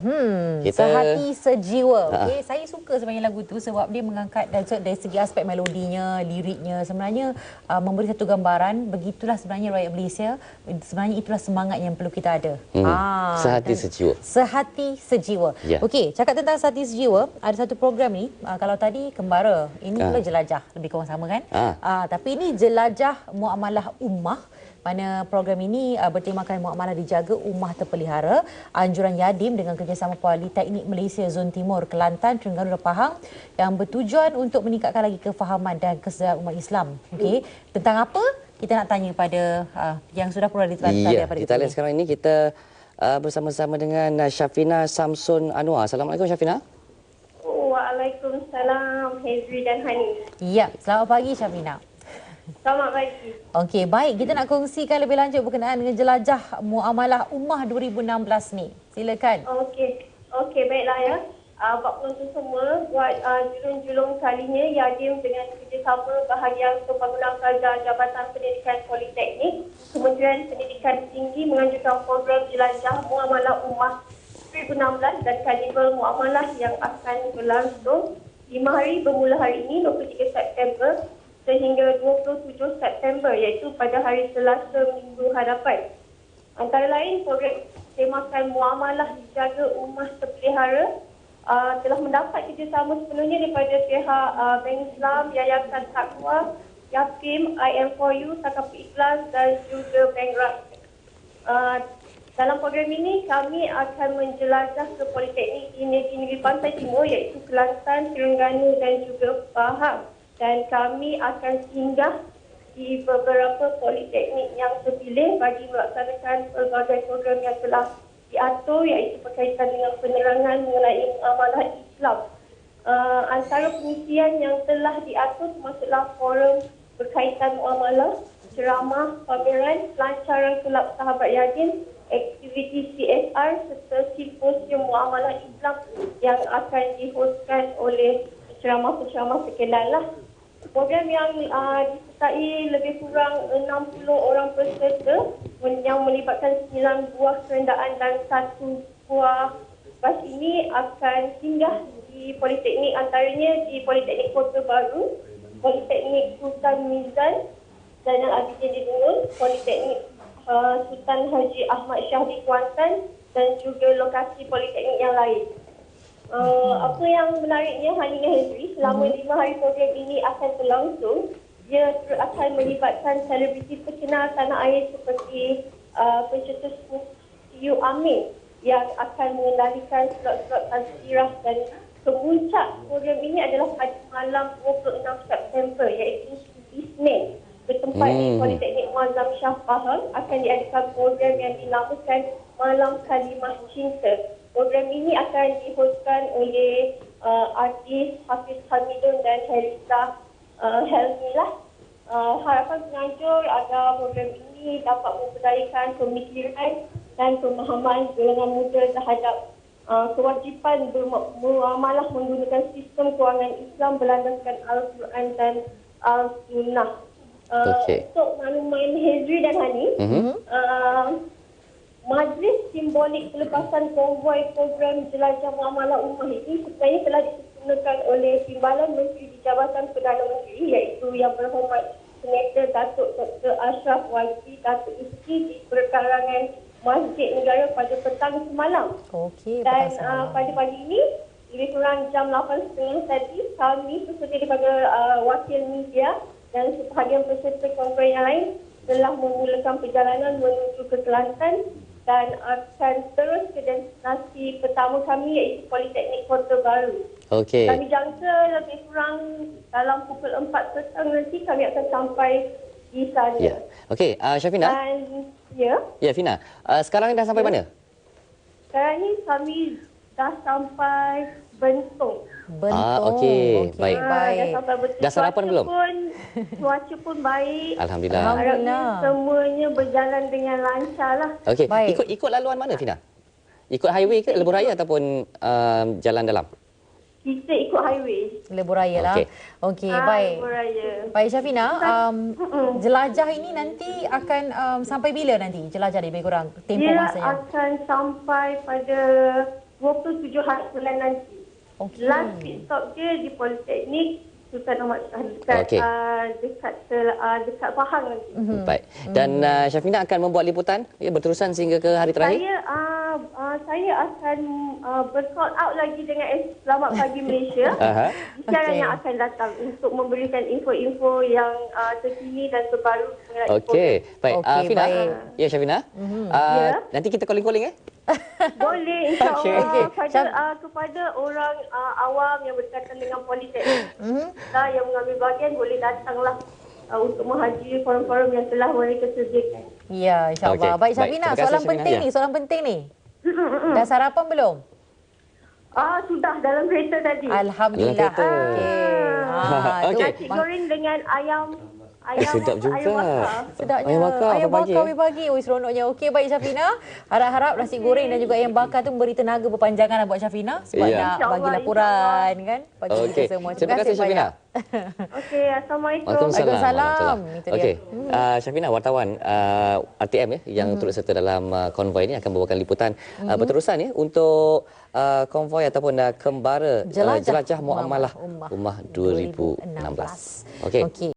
Hmm, Kita- sehati sejiwa. Ha. Okey, saya suka sebenarnya lagu tu sebab dia mengangkat dari, dari segi aspek melodinya, liriknya sebenarnya uh, memberi satu gambaran begitulah sebenarnya rakyat Malaysia. Sebenarnya itulah semangat yang perlu kita ada. Hmm, Ah, sehati dan- sejiwa. Sehati sejiwa. Ya. Okey, cakap tentang sehati sejiwa, ada satu program ni, uh, kalau tadi kembara, ini Ah. pula jelajah, lebih kurang sama kan? Ah. Uh, tapi ini jelajah muamalah ummah mana program ini uh, bertemakan muamalah dijaga ummah terpelihara anjuran Yadim dengan kerjasama Politeknik Malaysia Zon Timur Kelantan Terengganu dan Pahang yang bertujuan untuk meningkatkan lagi kefahaman dan kesedaran umat Islam. Okey, tentang apa? Kita nak tanya pada uh, yang sudah pernah ditelan Ya, daripada kita lihat sekarang ini kita uh, bersama-sama dengan uh, Syafina Samsun Anwar. Assalamualaikum Syafina. Waalaikumsalam Hezri dan Hani. Ya, selamat pagi Syafina. Selamat pagi. Okey, baik. Kita nak kongsikan lebih lanjut berkenaan dengan jelajah muamalah ummah 2016 ni. Silakan. Okey. Okey, baiklah ya. Uh, buat penonton semua, buat uh, julung-julung kalinya Yadim dengan kerjasama bahagian pembangunan pelajar Jabatan Pendidikan Politeknik, Kementerian Pendidikan Tinggi menganjurkan program jelajah muamalah ummah 2016 dan karnival muamalah yang akan berlangsung 5 hari bermula hari ini 23 September sehingga 27 September iaitu pada hari Selasa minggu hadapan. Antara lain program temakan muamalah dijaga ummah terpelihara uh, telah mendapat kerjasama sepenuhnya daripada pihak uh, Bank Islam, Yayasan Takwa, Yakim, IM4U, Sakapi Ikhlas dan juga Bank Rak. Uh, dalam program ini kami akan menjelajah ke Politeknik di Negeri Pantai Timur iaitu Kelantan, Terengganu dan juga Pahang dan kami akan singgah di beberapa politeknik yang terpilih bagi melaksanakan pelbagai program yang telah diatur iaitu berkaitan dengan penerangan mengenai amalan Islam. Uh, antara pengisian yang telah diatur termasuklah forum berkaitan muamalah, ceramah, pameran, pelancaran kelab sahabat Yadin, aktiviti CSR serta simposium muamalah Islam yang akan dihostkan oleh ceramah-penceramah terkenal lah. Program yang uh, disertai lebih kurang 60 orang peserta yang melibatkan 9 buah kerendaan dan satu buah bas ini akan singgah di Politeknik antaranya di Politeknik Kota Baru, Politeknik Sultan Mizan, Zainal Abidin di Dungun, Politeknik uh, Sultan Haji Ahmad Shah di Kuantan dan juga lokasi politeknik yang lain. Uh, apa yang menariknya Hani dan Hezri, selama lima hari program ini akan berlangsung, dia akan melibatkan selebriti terkenal tanah air seperti uh, pencetus Yu Amin yang akan mengendalikan slot-slot tazkirah dan kemuncak program ini adalah pada malam 26 September iaitu Isnin bertempat di Hmm. Politeknik Muazzam Shah Pahang akan diadakan program yang dinamakan Malam Kalimah Cinta. Program ini akan dihostkan oleh uh, artis Hafiz Hamidun dan Helisa uh, Helmi lah. Uh, harapan penganjur agar program ini dapat memperdayakan pemikiran dan pemahaman golongan muda terhadap uh, kewajipan bermuamalah menggunakan sistem kewangan Islam berlandaskan Al-Quran dan Al-Sunnah. Uh, Okey. Untuk makluman Hezri dan Hani, Mhm. uh, Majlis Simbolik Pelepasan Konvoi Program Jelajah Muamalah Ummah ini sebenarnya telah disempurnakan oleh Timbalan Menteri di Jabatan Perdana Menteri iaitu Yang Berhormat Senator Datuk Dr. Ashraf Wajdi Datuk Iski di perkarangan Masjid Negara pada petang semalam. Okey, Dan uh, pada pagi ini, lebih kurang jam 8.30 tadi, kami beserta daripada uh, wakil media dan sebahagian peserta konferensi yang lain telah memulakan perjalanan menuju ke Kelantan dan akan terus ke destinasi pertama kami iaitu Politeknik Kota Baru. Okey. Kami jangka lebih kurang dalam pukul 4 petang nanti kami akan sampai di sana. Ya. Okey, uh, Syafina. Dan ya, Ya, Fina. Uh, sekarang dah sampai mana? sekarang ni kami dah sampai Bentong. Bentuk. Ah, okey. Baik. Ah, baik. Dah sampai betul. Dah sarapan belum? Pun, cuaca pun baik. Alhamdulillah. Harapnya Alhamdulillah. semuanya berjalan dengan lancar lah. Okey, Baik. ikut ikut laluan mana Fina? Ikut highway ke lebuh raya ataupun uh, jalan dalam? Kita ikut highway. Lebuh raya lah. Okey. Okey, Ah, baik. Beraya. Baik Syafina, um, jelajah ini nanti akan um, sampai bila nanti jelajah lebih kurang tempoh Dia masanya? akan sampai pada 27 hari bulan nanti. Okey. Last pit stop dia di Politeknik Sultan Ahmad Shah dekat Okey. uh, dekat uh, dekat Pahang nanti. Hmm. Baik. Dan uh, Syafina akan membuat liputan ya berterusan sehingga ke hari terakhir. Saya uh, uh, saya akan uh, bercall out lagi dengan Selamat Pagi Malaysia. Aha. Siaran Okey. yang akan datang untuk memberikan info-info yang uh, terkini dan terbaru mengenai Okey. Baik. Okey, uh, Fina. baik. Ya Syafina. Uh, Ya. nanti kita calling-calling eh. Boleh insyaAllah Okey. Okey. pada Syam- uh, kepada orang uh, awam yang berkaitan dengan politeknik kita yang mengambil bahagian boleh datanglah uh, untuk menghadiri forum-forum yang telah mereka sediakan. Ya, insyaAllah. Okey, Baik, baik. Syafina, Terima kasih, soalan Syafina. penting Ya. ni, soalan penting ni. Dah sarapan belum? Ah sudah dalam kereta tadi. Alhamdulillah. Dalam kereta. Okey. Ha, Okey. Nasi goreng dengan ayam ayam sedap juga. ayam bakar. Sedapnya. Ayam bakar Ayam pagi, bakar eh? pagi. Oi, seronoknya. Okey, baik Syafina. Harap-harap nasi goreng dan juga ayam bakar tu memberi tenaga berpanjangan lah buat Syafina. Sebab Ya. nak bagi laporan kan. Bagi Okey. kita semua. Terima kasih Syafina. Okey, assalamualaikum. Waalaikumsalam. Waalaikumsalam. Okey. Uh, Syafina wartawan uh, RTM ya yang Hmm. turut serta dalam uh, konvoi ini akan membawakan liputan uh, berterusan ya untuk uh, konvoi ataupun uh, kembara uh, Jelajah jelajah muamalah Ummah ummah 2016. Okey. Okey.